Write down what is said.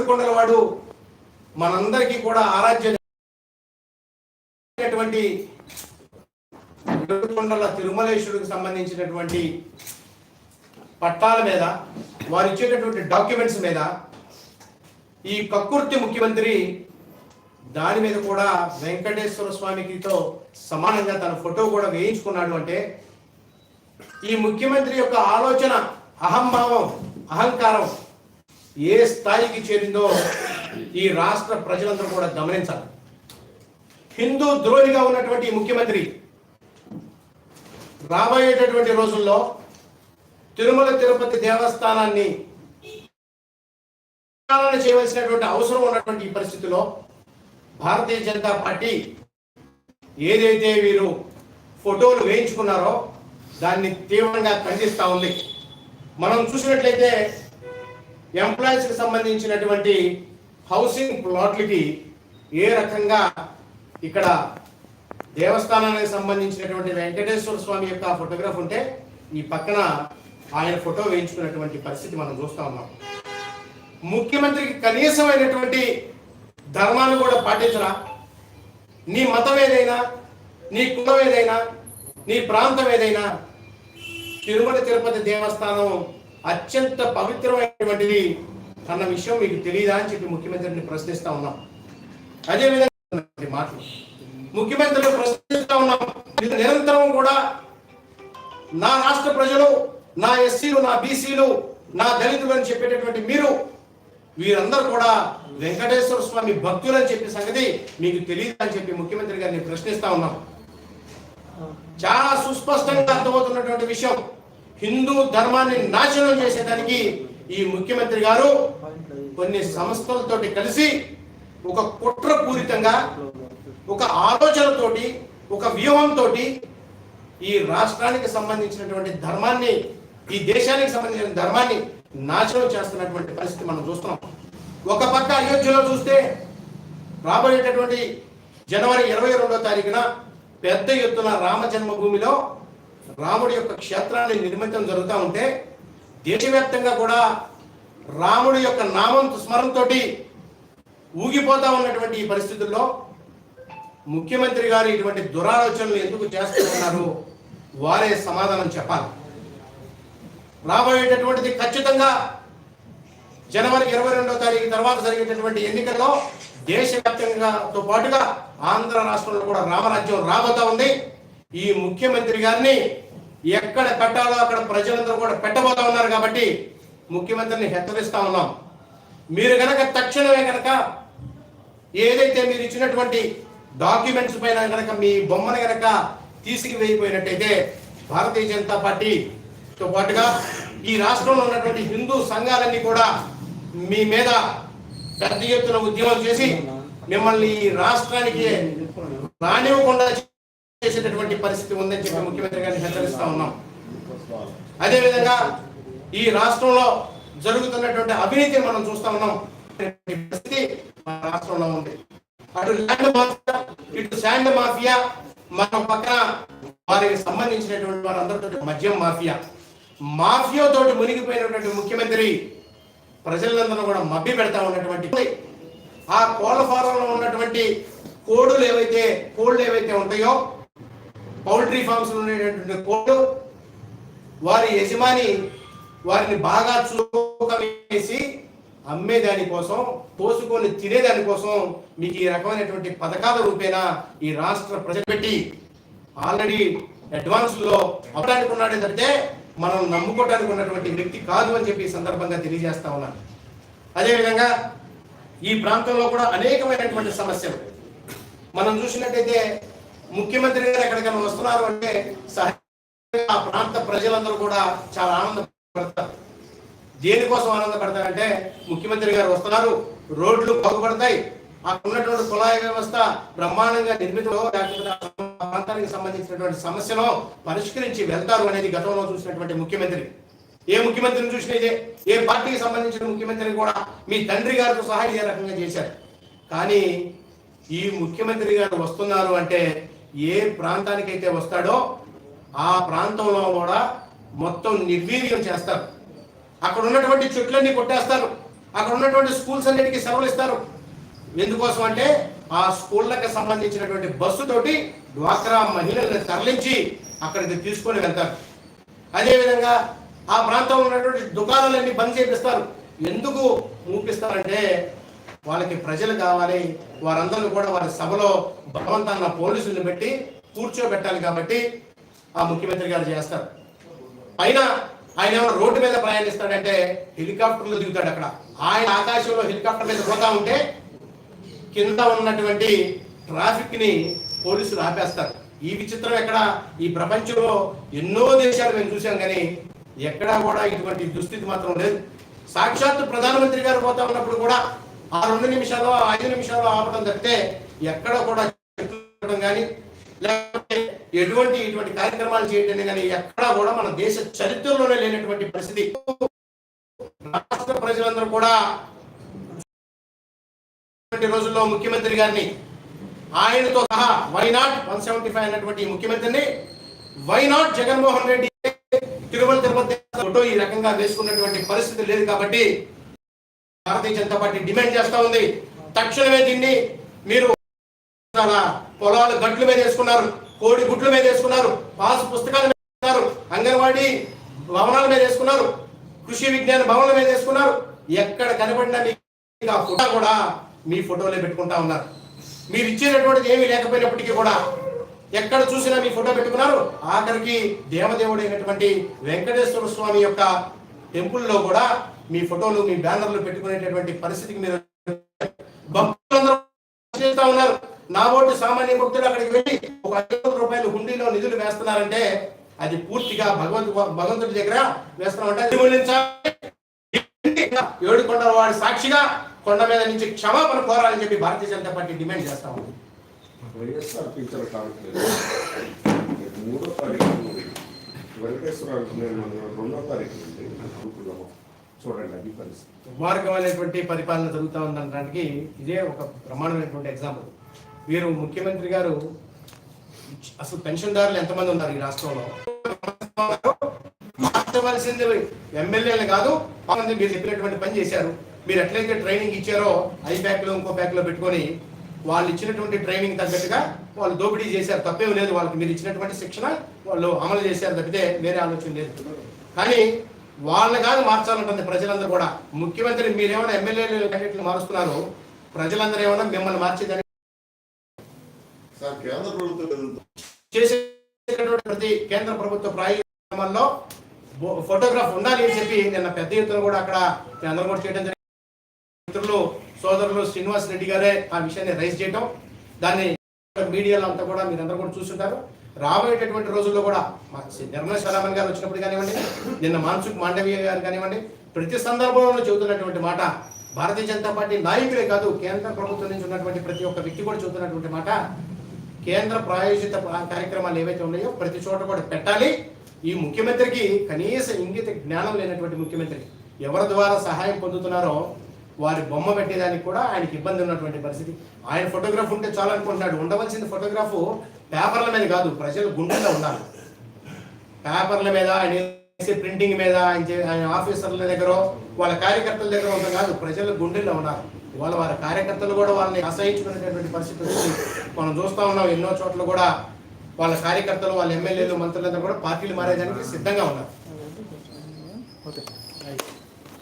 కొండలవాడు వాడు మనందరికీ కూడా ఆరాధ్యటువంటి కొండల తిరుమలేశ్వరుడికి సంబంధించినటువంటి పట్టాల మీద వారు ఇచ్చేటటువంటి డాక్యుమెంట్స్ మీద ఈ కక్కుర్తి ముఖ్యమంత్రి దాని మీద కూడా వెంకటేశ్వర స్వామికితో సమానంగా తన ఫోటో కూడా వేయించుకున్నాడు అంటే ఈ ముఖ్యమంత్రి యొక్క ఆలోచన అహంభావం అహంకారం ఏ స్థాయికి చేరిందో ఈ రాష్ట్ర ప్రజలందరూ కూడా గమనించాలి. హిందూ ద్రోహిగా ఉన్నటువంటి ముఖ్యమంత్రి రాబోయేటటువంటి రోజుల్లో తిరుమల తిరుపతి దేవస్థానాన్ని చేయవలసినటువంటి అవసరం ఉన్నటువంటి ఈ పరిస్థితిలో భారతీయ జనతా పార్టీ ఏదైతే వీరు ఫోటోలు వేయించుకున్నారో దాన్ని తీవ్రంగా ఖండిస్తూ ఉంది. మనం చూసినట్లయితే ఎంప్లాయీస్కి సంబంధించినటువంటి హౌసింగ్ ప్లాట్లకి ఏ రకంగా ఇక్కడ దేవస్థానానికి సంబంధించినటువంటి వెంకటేశ్వర స్వామి యొక్క ఫోటోగ్రాఫ్ ఉంటే ఈ పక్కన ఆయన ఫోటో వేయించుకున్నటువంటి పరిస్థితి మనం చూస్తా ఉన్నాం. ముఖ్యమంత్రికి కనీసమైనటువంటి ధర్మాన్ని కూడా పాటించరా? నీ మతం ఏదైనా నీ కులం ఏదైనా నీ ప్రాంతం ఏదైనా తిరుమల తిరుపతి దేవస్థానం అత్యంత పవిత్రమైనటువంటిది అన్న విషయం మీకు తెలియదా అని చెప్పి ముఖ్యమంత్రిని ప్రశ్నిస్తా ఉన్నాం. అదేవిధంగా మాటలు. ముఖ్యమంత్రిని ప్రశ్నిస్తా ఉన్నాం. ఇది నిరంతరం కూడా నా రాష్ట్ర ప్రజలు నా ఎస్సీలు నా బీసీలు నా దళితులు అని చెప్పేటటువంటి మీరు వీరందరూ కూడా వెంకటేశ్వర స్వామి భక్తులు అని చెప్పే సంగతి మీకు తెలియదు అని చెప్పి ముఖ్యమంత్రి గారిని ప్రశ్నిస్తా ఉన్నాం. చాలా సుస్పష్టంగా అర్థమవుతున్నటువంటి విషయం. హిందూ ధర్మాన్ని నాశనం చేసేదానికి ఈ ముఖ్యమంత్రి గారు కొన్ని సంస్థలతోటి కలిసి ఒక కుట్రపూరితంగా ఒక ఆలోచనతోటి ఒక వ్యూహంతో ఈ రాష్ట్రానికి సంబంధించినటువంటి ధర్మాన్ని ఈ దేశానికి సంబంధించిన ధర్మాన్ని నాశనం చేస్తున్నటువంటి పరిస్థితి మనం చూస్తున్నాం. ఒక పక్క అయోధ్యలో చూస్తే రాబోయేటటువంటి జనవరి ఇరవై రెండో తారీఖున పెద్ద ఎత్తున రామ జన్మభూమిలో రాముడి యొక్క క్షేత్రాన్ని నిర్మించడం జరుగుతూ ఉంటే దేశవ్యాప్తంగా కూడా రాముడి యొక్క నామం స్మరణతో ఊగిపోతా ఉన్నటువంటి ఈ పరిస్థితుల్లో ముఖ్యమంత్రి గారు ఇటువంటి దురాలోచనలు ఎందుకు చేస్తున్నారు? వారే సమాధానం చెప్పాలి. రాబోయేటటువంటిది ఖచ్చితంగా జనవరి ఇరవై రెండో తారీఖు తర్వాత జరిగేటటువంటి ఎన్నికల్లో దేశవ్యాప్తంగాతో పాటుగా ఆంధ్ర రాష్ట్రంలో కూడా రామరాజ్యం రాబోతా ఉంది. ఈ ముఖ్యమంత్రి గారిని ఎక్కడ పెట్టాలో అక్కడ ప్రజలందరూ కూడా పెట్టబోతా ఉన్నారు కాబట్టి ముఖ్యమంత్రిని హెచ్చరిస్తా ఉన్నాం. మీరు కనుక తక్షణమే గనక ఏదైతే మీరు ఇచ్చినటువంటి డాక్యుమెంట్స్ పైన కనుక మీ బొమ్మను కనుక తీసుకువేయిపోయినట్టయితే భారతీయ జనతా పార్టీతో పాటుగా ఈ రాష్ట్రంలో ఉన్నటువంటి హిందూ సంఘాలన్నీ కూడా మీ మీద పెద్ద ఎత్తున ఉద్యమం చేసి మిమ్మల్ని ఈ రాష్ట్రానికి రానివ్వకుండా చేసేటటువంటి పరిస్థితి ఉందని చెప్పి ముఖ్యమంత్రి గారిని హెచ్చరిస్తా ఉన్నాం. అదేవిధంగా ఈ రాష్ట్రంలో జరుగుతున్నటువంటి అవినీతిని మనం చూస్తా ఉన్నాం. పరిస్థితి మన రాష్ట్రంలో ఉంది. అటు ల్యాండ్ మాఫియా ఇటు శాండ్ మాఫియా మన పక్కన వారికి సంబంధించినటువంటి వారందరితో మద్యం మాఫియా. మాఫియా తోటి మునిగిపోయినటువంటి ముఖ్యమంత్రి ప్రజలందరూ కూడా మభ్య పెడతా ఉన్నటువంటి ఆ కోళ్ళ ఫారంలో ఉన్నటువంటి కోడులు ఏవైతే కోళ్ళు ఏవైతే ఉంటాయో పౌల్ట్రీ ఫార్మ్స్లో ఉండేటటువంటి కోళ్ళు వారి యజమాని వారిని బాగా చూకమేసి అమ్మేదానికోసం అమ్మేదాని కోసం పోసుకొని తినేదాని కోసం మీకు ఈ రకమైనటువంటి పథకాల రూపేణా ఈ రాష్ట్ర ప్రజలు పెట్టి ఆల్రెడీ అడ్వాన్స్లో ఉన్నాడు ఏంటంటే మనం నమ్ముకోవడానికి ఉన్నటువంటి వ్యక్తి కాదు అని చెప్పి సందర్భంగా తెలియజేస్తా ఉన్నాను అదేవిధంగా ఈ ప్రాంతంలో కూడా అనేకమైనటువంటి సమస్యలు. మనం చూసినట్టయితే ముఖ్యమంత్రి గారు ఎక్కడికైనా వస్తున్నారు అంటే సహజంగా ఆ ప్రాంత ప్రజలందరూ కూడా చాలా ఆనందపడతారు. దేనికోసం ఆనందపడతారంటే ముఖ్యమంత్రి గారు వస్తున్నారు రోడ్లు బాగుపడతాయి అక్కడ ఉన్నటువంటి కుళాయి వ్యవస్థ బ్రహ్మాండంగా నిర్మితో లేకపోతే ఆ ప్రాంతానికి సంబంధించినటువంటి సమస్యను పరిష్కరించి వెళ్తారు అనేది గతంలో చూసినటువంటి ముఖ్యమంత్రి. ఏ ముఖ్యమంత్రిని చూసినా ఇదే ఏ పార్టీకి సంబంధించిన ముఖ్యమంత్రిని కూడా మీ తండ్రి గారితో సహా ఇదే రకంగా చేశారు. కానీ ఈ ముఖ్యమంత్రి గారు వస్తున్నారు అంటే ఏ ప్రాంతానికైతే వస్తాడో ఆ ప్రాంతంలో కూడా మొత్తం నిర్వీర్యం చేస్తారు. అక్కడ ఉన్నటువంటి చెట్లన్నీ కొట్టేస్తారు. అక్కడ ఉన్నటువంటి స్కూల్స్ అన్నిటికీ సెలవులు ఇస్తారు. ఎందుకోసం అంటే ఆ స్కూళ్ళకి సంబంధించినటువంటి బస్సు తోటి డ్వాక్రా మహిళల్ని తరలించి అక్కడికి తీసుకొని వెళ్తారు. అదేవిధంగా ఆ ప్రాంతంలో ఉన్నటువంటి దుకాణాలన్నీ బంద్ చేపిస్తారు. ఎందుకు మూపిస్తారంటే వాళ్ళకి ప్రజలు కావాలి వారందరూ కూడా వారి సభలో బలవంతాన పోలీసులను పెట్టి కూర్చోబెట్టాలి కాబట్టి ఆ ముఖ్యమంత్రి గారు చేస్తారు. అయినా ఆయన ఏమో రోడ్డు మీద ప్రయాణిస్తాడంటే హెలికాప్టర్లో దిగుతాడు అక్కడ. ఆయన ఆకాశంలో హెలికాప్టర్ మీద పోతా ఉంటే కింద ఉన్నటువంటి ట్రాఫిక్ని పోలీసులు ఆపేస్తారు. ఈ విచిత్రం ఎక్కడ? ఈ ప్రపంచంలో ఎన్నో దేశాలు మేము చూసాం కానీ ఎక్కడా కూడా ఇటువంటి దుస్థితి మాత్రం లేదు. సాక్షాత్తు ప్రధానమంత్రి గారు పోతా ఉన్నప్పుడు కూడా ఆ రెండు నిమిషాలు ఆ ఐదు నిమిషాలు ఆపడం తప్పితే ఎక్కడ కూడా చెప్పడం కానీ లేకపోతే ఎటువంటి ఇటువంటి కార్యక్రమాలు చేయడం కానీ ఎక్కడా కూడా మన దేశ చరిత్రలోనే లేనటువంటి పరిస్థితి. రాష్ట్ర ప్రజలందరూ కూడా రోజుల్లో ముఖ్యమంత్రి గారిని ఆయనతో సహా why not one seventy five అనేటువంటి ముఖ్యమంత్రిని why not Jaganmohan Reddy Tirumala Tirupati photo ఈ రకంగా వేసుకున్నటువంటి పరిస్థితి లేదు కాబట్టి భారతీయ జనతా పార్టీ డిమాండ్ చేస్తా ఉంది. తక్షణమే దీన్ని మీరు పొలాలు గట్ల మీద వేసుకున్నారు కోడి గుడ్ల మీద వేసుకున్నారు పాస్ పుస్తకాల మీద వేసుకున్నారు అంగన్వాడీ భవనాల మీద వేసుకున్నారు కృషి విజ్ఞాన భవనాల మీద వేసుకున్నారు. ఎక్కడ కనబడినా మీకు ఆ ఫోటో కూడా మీ ఫోటోలే పెట్టుకుంటా ఉన్నారు. మీరు ఇచ్చేటటువంటిది ఏమీ లేకపోయినప్పటికీ కూడా ఎక్కడ చూసినా మీ ఫోటో పెట్టుకున్నారు. ఆఖరికి దేవదేవుడైనటువంటి వెంకటేశ్వర స్వామి యొక్క టెంపుల్లో కూడా మీ ఫోటోలు మీ బ్యానర్లు పెట్టుకునేటటువంటి పరిస్థితికి మీరు భక్తులందరూ చేస్తా ఉన్నారు. నా ఓటు సామాన్య భక్తులు అక్కడికి వెళ్ళి ఒక ఐదు వందల రూపాయలు హుండీలో నిధులు వేస్తున్నారంటే అది పూర్తిగా భగవంతు భగవంతుడి దగ్గర వేస్తున్నామంటే ఏడు కొండల వాడి సాక్షిగా కొండ మీద నుంచి క్షమాపణ కోరాలని చెప్పి భారతీయ జనతా పార్టీ డిమాండ్ చేస్తా ఉంది. వైఎస్ఆర్ టీచర్ మూడో తారీఖు వెంకటేశ్వర నేను రెండో తారీఖు నుండి అనుకుంటున్నాము. చూడండి అది పరిస్థితి. దుర్మార్గమైనటువంటి పరిపాలన జరుగుతూ ఉందనడానికి ఇదే ఒక ప్రమాణమైనటువంటి ఎగ్జాంపుల్ వీరు ముఖ్యమంత్రి గారు అసలు పెన్షన్దారులు ఎంతమంది ఉన్నారు ఈ రాష్ట్రంలో? మార్చవలసింది ఎమ్మెల్యేలు కాదు కొంతమంది మీరు చెప్పినటువంటి పని చేశారు. మీరు ఎట్లయితే ట్రైనింగ్ ఇచ్చారో ఐ ప్యాక్లో ఇంకో ప్యాక్లో పెట్టుకొని వాళ్ళు ఇచ్చినటువంటి ట్రైనింగ్ తగ్గట్టుగా వాళ్ళు దోపిడీ చేశారు. తప్పేం లేదు వాళ్ళకి మీరు ఇచ్చినటువంటి శిక్షణ వాళ్ళు అమలు చేశారు తప్పితే వేరే ఆలోచన లేదు. కానీ వాళ్ళని కాదు మార్చాలంటుంది ప్రజలందరూ కూడా. ముఖ్యమంత్రి మీరేమైనా ఎమ్మెల్యేలు క్యాండిడేట్లు మారుస్తున్నారు ప్రజలందరూ ఏమైనా మిమ్మల్ని మార్చేదని ప్రతి కేంద్ర ప్రభుత్వ ప్రాయోగికలో ఫోటోగ్రాఫ్ ఉండాలి అని చెప్పి నిన్న పెద్ద ఎత్తున కూడా అక్కడ అందరూ కూడా చేయడం జరిగింది. మిత్రులు సోదరులు శ్రీనివాస్ రెడ్డి గారే ఆ విషయాన్ని రైజ్ చేయటం. దాన్ని మీడియాలో అంతా కూడా మీరందరూ కూడా చూస్తుంటారు. రాబోయేటటువంటి రోజుల్లో కూడా మా నిర్మలా సీతారామన్ గారు వచ్చినప్పుడు కానివ్వండి నిన్న మాన్సుఖ్ మాండవీయ గారు కానివ్వండి ప్రతి సందర్భంలో చెబుతున్నటువంటి మాట భారతీయ జనతా పార్టీ నాయకులే కాదు కేంద్ర ప్రభుత్వం నుంచి ఉన్నటువంటి ప్రతి ఒక్క వ్యక్తి కూడా చెబుతున్నటువంటి మాట కేంద్ర ప్రాయోజిత కార్యక్రమాలు ఏవైతే ఉన్నాయో ప్రతి చోట కూడా పెట్టాలి. ఈ ముఖ్యమంత్రికి కనీస ఇంగిత జ్ఞానం లేనటువంటి ముఖ్యమంత్రి ఎవరి ద్వారా సహాయం పొందుతున్నారో వారి బొమ్మ పెట్టేదానికి కూడా ఆయనకి ఇబ్బంది ఉన్నటువంటి పరిస్థితి. ఆయన ఫోటోగ్రాఫ్ ఉంటే చాలు అనుకుంటున్నాడు. ఉండవలసిన ఫోటోగ్రాఫ్ పేపర్ల మీద కాదు ప్రజలు గుండెల్లో ఉండాలి. పేపర్ల మీద ఆయన వేసే ప్రింటింగ్ మీద ఆయన ఆయన ఆఫీసర్ల దగ్గర వాళ్ళ కార్యకర్తల దగ్గర ఉంటుంది కాదు ప్రజలు గుండెల్లో ఉన్నారు వాళ్ళ వారి కార్యకర్తలు కూడా వాళ్ళని అసహించుకునేటటువంటి పరిస్థితి వచ్చింది. మనం చూస్తా ఉన్నాం ఎన్నో చోట్ల కూడా వాళ్ళ కార్యకర్తలు వాళ్ళ ఎమ్మెల్యేలు మంత్రులందరూ కూడా పార్టీలు మారేదానికి సిద్ధంగా ఉన్నారు.